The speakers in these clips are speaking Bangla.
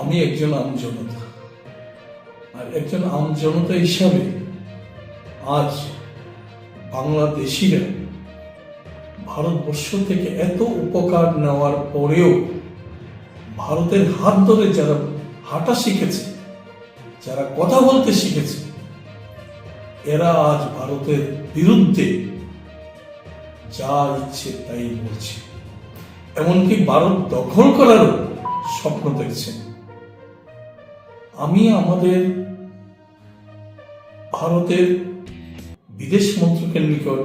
আমি একজন আমজনতা আর একজন আমজনতা হিসাবে আজ বাংলাদেশিরা ভারতবর্ষ থেকে এত উপকার নেওয়ার পরেও ভারতের হাত ধরে যারা হাঁটা শিখেছে, যারা কথা বলতে শিখেছে, এরা আজ ভারতের বিরুদ্ধে যা ইচ্ছে তাই বলছে। এমনকি ভারত দখল করারও স্বপ্ন দেখছেন। আমি আমাদের ভারতের বিদেশ মন্ত্রকের নিকট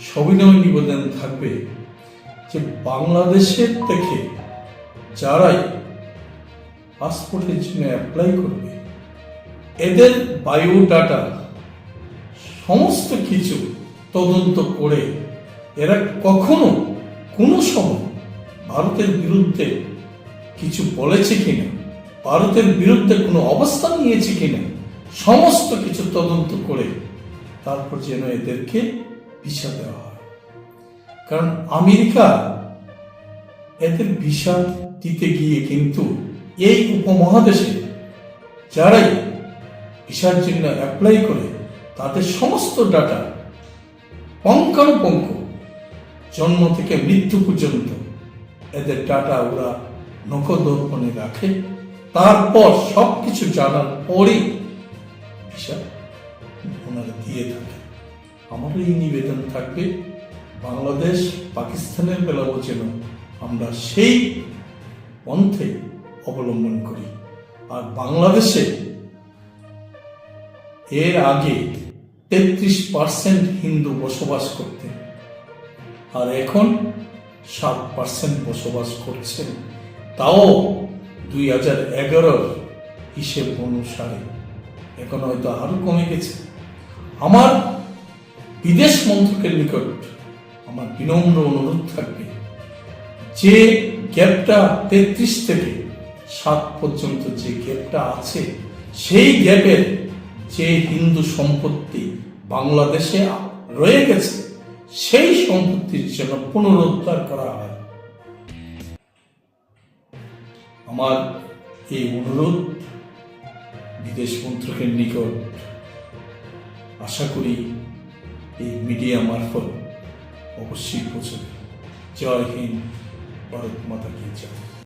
সবিনয় নিবেদন থাকবে যে বাংলাদেশের থেকে যারাই পাসপোর্টের জন্য অ্যাপ্লাই করবে, এদের বায়োডাটা সমস্ত কিছু তদন্ত করে এরা কখনো কোনো সময় ভারতের বিরুদ্ধে কিছু বলেছে কিনা। ভারতের বিরুদ্ধে কোনো অবস্থান নিয়েছে কিনা, সমস্ত কিছু তদন্ত করে তারপর যেন এদেরকে ভিসা দেওয়া হয়। কারণ আমেরিকা এদের ভিসা দিতে গিয়ে কিন্তু এই উপমহাদেশে যারাই ভিসার জন্য অ্যাপ্লাই করে, তাদের সমস্ত ডাটা পঙ্কানুপঙ্ক জন্ম থেকে মৃত্যু পর্যন্ত এদের ডাটা ওরা নখদর্পণে রাখে। তারপর সব কিছু জানার পরেই ওনারা দিয়ে থাকে। আমার এই নিবেদন থাকবে, বাংলাদেশ পাকিস্তানের বেলাও যেন আমরা সেই পন্থে অবলম্বন করি। আর বাংলাদেশে এর আগে তেত্রিশ পার্সেন্ট হিন্দু বসবাস করতেন, আর এখন সাত পার্সেন্ট বসবাস করছেন। তাও দুই হাজার এগারোর হিসেব অনুসারে। এখন হয়তো আরও কমে গেছে। আমার বিদেশ মন্ত্রকের নিকট আমার বিনম্র অনুরোধ থাকবে যে গ্যাপটা তেত্রিশ থেকে সাত পর্যন্ত যে গ্যাপটা আছে, সেই গ্যাপের যে হিন্দু সম্পত্তি বাংলাদেশে রয়ে গেছে, সেই সম্পত্তির জন্য পুনরুদ্ধার করা হয়। আমার এই অনুরোধ বিদেশ মন্ত্রকের নিকট। আশা করি এই মিডিয়া মারফত অবশ্যই পৌঁছবে। জয় হিন্দ, ভারত মাতা কি জয়।